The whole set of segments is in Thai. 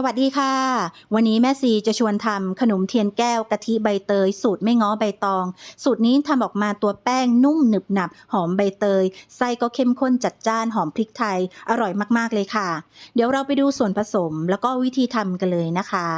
สวัสดีค่ะ วันนี้แม่ซีจะชวนทำขนมเทียนแก้วกะทิใบเตย สูตรไม่ง้อใบตอง สูตรนี้ทำออกมาตัวแป้งนุ่มหนึบหนับ หอมใบเตย ไส้ก็เข้มข้นจัดจ้านหอมพริกไทย อร่อยมากๆเลยค่ะ เดี๋ยวเราไปดูส่วนผสมแล้วก็วิธีทำกันเลยนะคะ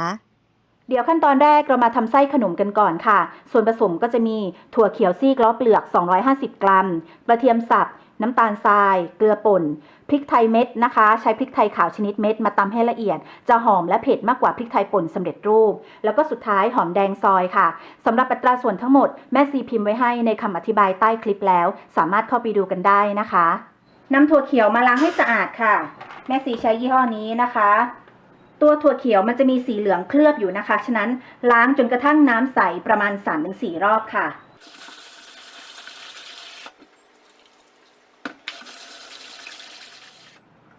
เดี๋ยวขั้นตอนแรกเรามาทำไส้ขนมกันก่อนค่ะ ส่วนผสมก็จะมีถั่วเขียวซีกล้อเปลือก 250 กรัม กระเทียมสับ น้ำตาลทราย เกลือป่น พริกไทยเม็ดนะคะ ใช้พริกไทยขาวชนิดเม็ดมาตำให้ละเอียด จะหอมและเผ็ดมากกว่าพริกไทยป่นสำเร็จรูป แล้วก็สุดท้ายหอมแดงซอยค่ะสำหรับอัตราส่วนทั้งหมดแม่ซีพิมพ์ไว้ให้ในคำอธิบายใต้คลิปแล้ว สามารถเข้าไปดูกันได้นะคะนำถั่วเขียวมาล้างให้สะอาดค่ะ แม่ซีใช้ยี่ห้อนี้นะคะ ตัวถั่วเขียวมันจะมีสีเหลืองเคลือบอยู่นะคะ ฉะนั้นล้างจนกระทั่งน้ำใสประมาณ3-4รอบค่ะ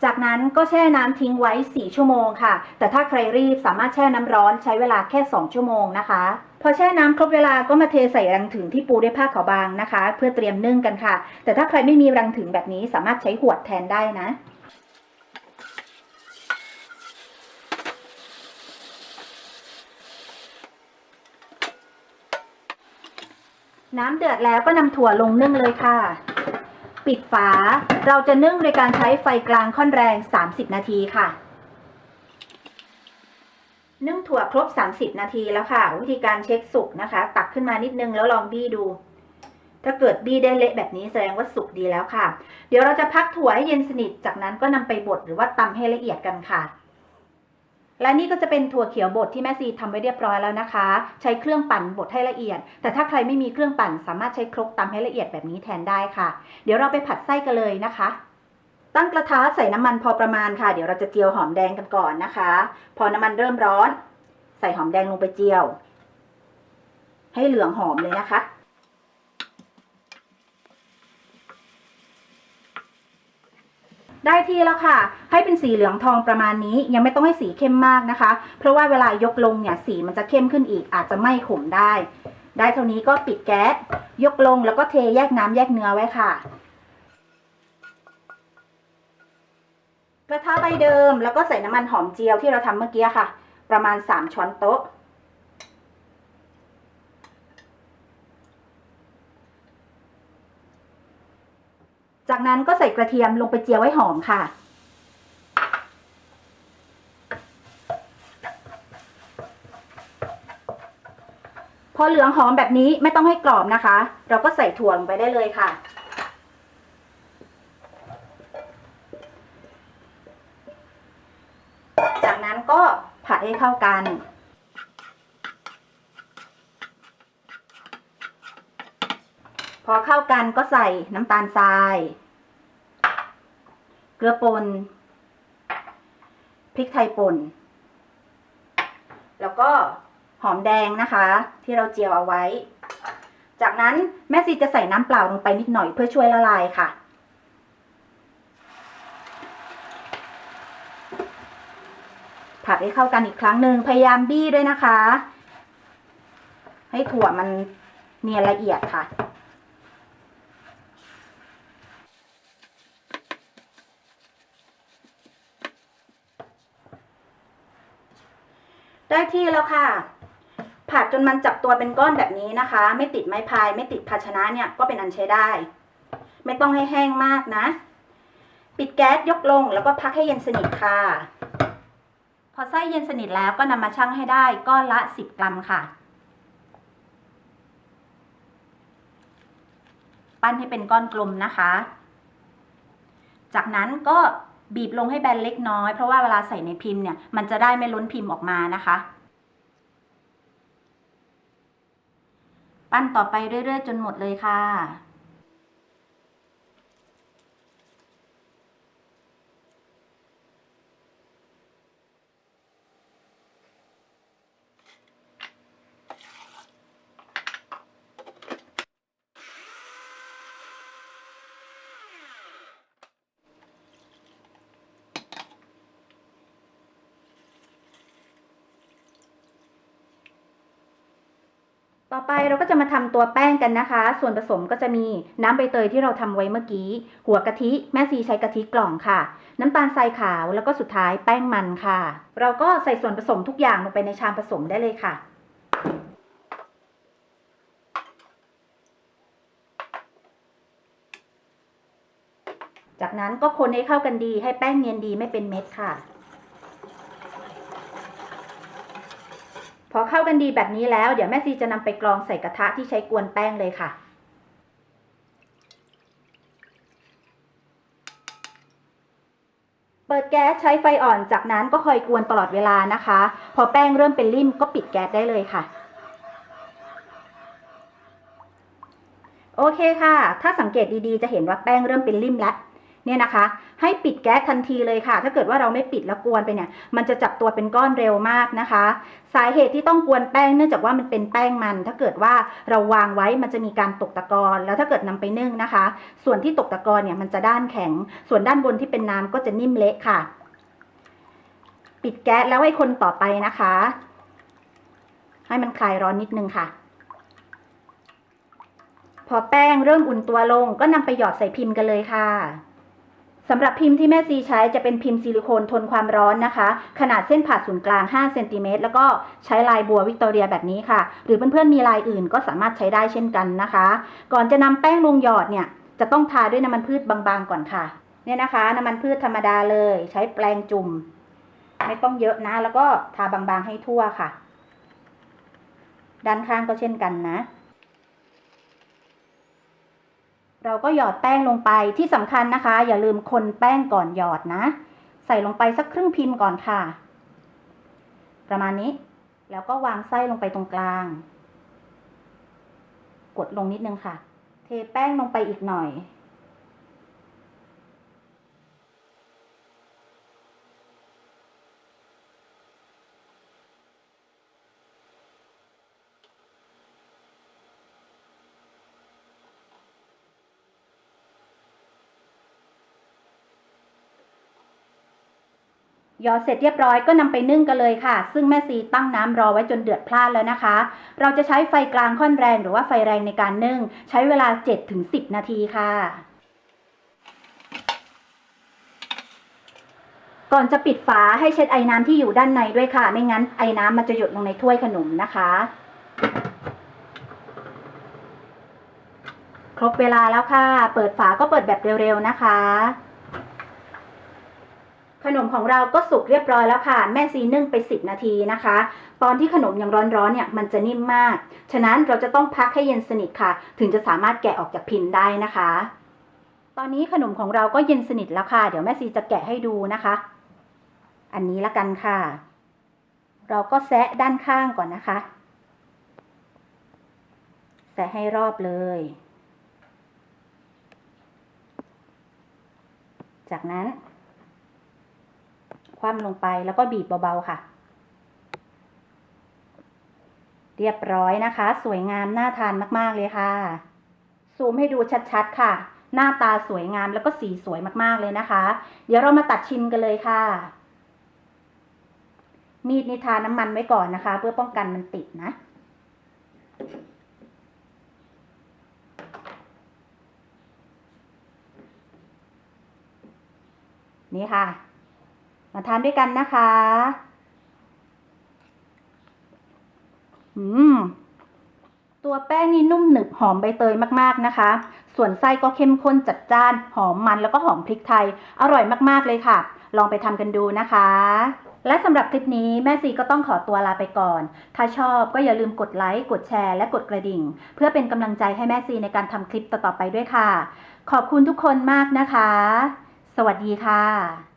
จากนั้นก็แช่น้ำทิ้งไว้ 4 ชั่วโมงค่ะ แต่ถ้าใครรีบสามารถแช่น้ำร้อนใช้เวลาแค่ 2 ชั่วโมงนะคะ พอแช่น้ำครบเวลาก็มาเทใส่รังถึงที่ปูด้วยผ้าขาวบางนะคะ เพื่อเตรียมนึ่งกันค่ะ แต่ถ้าใครไม่มีรังถึงแบบนี้สามารถใช้หวดแทนได้นะน้ำเดือดแล้วก็นำถั่วลงนึ่งเลยค่ะ ปิดฝา เราจะนึ่งโดยการใช้ไฟกลางค่อนแรง 30 นาทีค่ะ นึ่งถั่วครบ 30 นาทีแล้วค่ะ วิธีการเช็คสุกนะคะ ตักขึ้นมานิดนึงแล้วลองบี้ดู ถ้าเกิดบี้ได้เละแบบนี้แสดงว่าสุกดีแล้วค่ะ เดี๋ยวเราจะพักถั่วให้เย็นสนิท จากนั้นก็นำไปบดหรือว่าตำให้ละเอียดกันค่ะ และนี่ก็จะเป็นถั่วเขียวบดที่แม่ซีทำไว้เรียบร้อยแล้วนะคะ ใช้เครื่องปั่นบดให้ละเอียด แต่ถ้าใครไม่มีเครื่องปั่น สามารถใช้ครกตำให้ละเอียดแบบนี้แทนได้ค่ะ เดี๋ยวเราไปผัดไส้กันเลยนะคะ ตั้งกระทะใส่น้ำมันพอประมาณค่ะ เดี๋ยวเราจะเจียวหอมแดงกันก่อนนะคะ พอน้ำมันเริ่มร้อน ใส่หอมแดงลงไปเจียว ให้เหลืองหอมเลยนะคะ ได้ที่แล้วค่ะ ให้เป็นสีเหลืองทองประมาณนี้ ยังไม่ต้องให้สีเข้มมากนะคะ เพราะว่าเวลายกลงเนี่ยสีมันจะเข้มขึ้นอีก อาจจะไม้ขมได้ ได้เท่านี้ก็ปิดแก๊สยกลงแล้วก็เทแยกน้ำแยกเนื้อไว้ค่ะกระทะใบเดิมแล้วก็ใส่น้ำมันหอมเจียวที่เราทำเมื่อกี้ค่ะ ประมาณ 3 ช้อนโต๊ะ จากนั้นก็ใส่กระเทียมลงไปเจียวไว้หอมค่ะ พอเหลืองหอมแบบนี้ไม่ต้องให้กรอบนะคะ เราก็ใส่ถั่วลงไปได้เลยค่ะ จากนั้นก็ผัดให้เข้ากันพอเข้ากันก็ใส่น้ำตาลทราย กลือป่นพริกไทยป่น แล้วก็หอมแดงนะคะ ที่เราเจียวเอาไว้ จากนั้นแม่ซีจะใส่น้ำเปล่าลงไปนิดหน่อยเพื่อช่วยละลายค่ะ ผัดให้เข้ากันอีกครั้งหนึ่งพยายามบี้ด้วยนะคะ ให้ถั่วมันเนียนละเอียดค่ะ ที่แล้วค่ะ ผัดจนมันจับตัวเป็นก้อนแบบนี้นะคะ ไม่ติดไม้พาย ไม่ติดภาชนะเนี่ยก็เป็นอันใช้ได้ ไม่ต้องให้แห้งมากนะ ปิดแก๊สยกลงแล้วก็พักให้เย็นสนิทค่ะ พอไส้เย็นสนิทแล้วก็นำมาชั่งให้ได้ก้อนละ 10 กรัมค่ะ ปั้นให้เป็นก้อนกลมนะคะ จากนั้นก็ บีบลงให้แบนเล็กน้อย เพราะว่าเวลาใส่ในพิมพ์เนี่ย มันจะได้ไม่ล้นพิมพ์ออกมานะคะ ปั้นต่อไปเรื่อยๆ จนหมดเลยค่ะ ต่อไปเราก็จะมาทำตัวแป้งกันนะคะ ส่วนผสมก็จะมีน้ำใบเตยที่เราทำไว้เมื่อกี้ หัวกะทิ แม่ซีใช้กะทิกล่องค่ะ น้ำตาลทรายขาวแล้วก็สุดท้ายแป้งมันค่ะ เราก็ใส่ส่วนผสมทุกอย่างลงไปในชามผสมได้เลยค่ะจากนั้นก็คนให้เข้ากันดีให้แป้งเนียนดีไม่เป็นเม็ดค่ะ พอเข้ากันดีแบบนี้แล้ว เดี๋ยวแม่ซีจะนำไปกรองใส่กระทะที่ใช้กวนแป้งเลยค่ะ เปิดแก๊สใช้ไฟอ่อนจากนั้นก็คอยกวนตลอดเวลานะคะ พอแป้งเริ่มเป็นริ่มก็ปิดแก๊สได้เลยค่ะโอเคค่ะ ถ้าสังเกตดีๆ จะเห็นว่าแป้งเริ่มเป็นริ่มแล้ว เนี่ยนะคะ ให้ปิดแก๊สทันทีเลยค่ะ ถ้าเกิดว่าเราไม่ปิดแล้วกวนไปเนี่ย มันจะจับตัวเป็นก้อนเร็วมากนะคะ สาเหตุที่ต้องกวนแป้งเนื่องจากว่ามันเป็นแป้งมัน ถ้าเกิดว่าเราวางไว้มันจะมีการตกตะกอนแล้วถ้าเกิดนำไปนึ่งนะคะ ส่วนที่ตกตะกอนเนี่ยมันจะด้านแข็ง ส่วนด้านบนที่เป็นน้ำก็จะนิ่มเละค่ะ ปิดแก๊สแล้วให้คนต่อไปนะคะ ให้มันคลายร้อนนิดนึงค่ะพอแป้งเริ่มอุ่นตัวลงก็นำไปหยอดใส่พิมพ์กันเลยค่ะ สำหรับพิมพ์ที่แม่ซีใช้จะเป็นพิมพ์ซิลิโคนทนความร้อนนะคะ ขนาดเส้นผ่าศูนย์กลาง 5 เซนติเมตรแล้วก็ใช้ลายบัววิกตอเรียแบบนี้ค่ะ หรือเพื่อนๆมีลายอื่นก็สามารถใช้ได้เช่นกันนะคะ ก่อนจะนำแป้งลงหยอดเนี่ย จะต้องทาด้วยน้ำมันพืชบางๆก่อนค่ะ เนี่ยนะคะ น้ำมันพืชธรรมดาเลย ใช้แปรงจุ่ม ไม่ต้องเยอะนะ แล้วก็ทาบางๆให้ทั่วค่ะ ด้านข้างก็เช่นกันนะ เราก็หยอดแป้งลงไปที่สำคัญนะคะ อย่าลืมคนแป้งก่อนหยอดนะ ใส่ลงไปสักครึ่งพิมพ์ก่อนค่ะ ประมาณนี้ แล้วก็วางไส้ลงไปตรงกลาง กดลงนิดนึงค่ะ เทแป้งลงไปอีกหน่อย ยอดเสร็จเรียบร้อยก็นำไปนึ่งกันเลยค่ะ ซึ่งแม่ซีตั้งน้ำรอไว้จนเดือดพล่านแล้วนะคะ เราจะใช้ไฟกลางค่อนแรงหรือว่าไฟแรงในการนึ่ง ใช้เวลา 7-10 นาทีค่ะ ก่อนจะปิดฝาให้เช็ดไอ้น้ำที่อยู่ด้านในด้วยค่ะ ไม่งั้นไอ้น้ำมันจะหยดลงในถ้วยขนมนะคะ ครบเวลาแล้วค่ะ เปิดฝาก็เปิดแบบเร็วๆนะคะ นมของเราก็สุกเรียบร้อยแล้วค่ะ แม่ซีนึ่งไป 10 นาทีนะคะ ตอนที่ขนมยังร้อนๆเนี่ยมันจะนิ่มมาก ฉะนั้นเราจะต้องพักให้เย็นสนิทค่ะ ถึงจะสามารถแกะออกจากพิมพ์ได้นะคะ ตอนนี้ขนมของเราก็เย็นสนิทแล้วค่ะ เดี๋ยวแม่ซีจะแกะให้ดูนะคะ อันนี้ละกันค่ะ เราก็แซะด้านข้างก่อนนะคะ แซะให้รอบเลยจากนั้น คว่ำลงไปแล้วก็บีบเบาๆค่ะ เรียบร้อยนะคะ สวยงามน่าทานมากๆเลยค่ะ ซูมให้ดูชัดๆค่ะ หน้าตาสวยงามแล้วก็สีสวยมากๆเลยนะคะ เดี๋ยวเรามาตัดชิมกันเลยค่ะ มีดนิทาน้ำมันไว้ก่อนนะคะ เพื่อป้องกันมันติดนะนี่ค่ะ มาทานด้วยกันนะคะ อืม ตัวแป้งนี่นุ่มหนึบหอมใบเตยมากๆนะคะ ส่วนไส้ก็เข้มข้นจัดจ้าน หอมมันแล้วก็หอมพริกไทย อร่อยมากๆเลยค่ะ ลองไปทำกันดูนะคะ และสำหรับคลิปนี้แม่ซีก็ต้องขอตัวลาไปก่อน ถ้าชอบก็อย่าลืมกดไลค์ กดแชร์ และกดกระดิ่ง เพื่อเป็นกำลังใจให้แม่ซีในการทำคลิปต่อๆไปด้วยค่ะ ขอบคุณทุกคนมากนะคะ สวัสดีค่ะ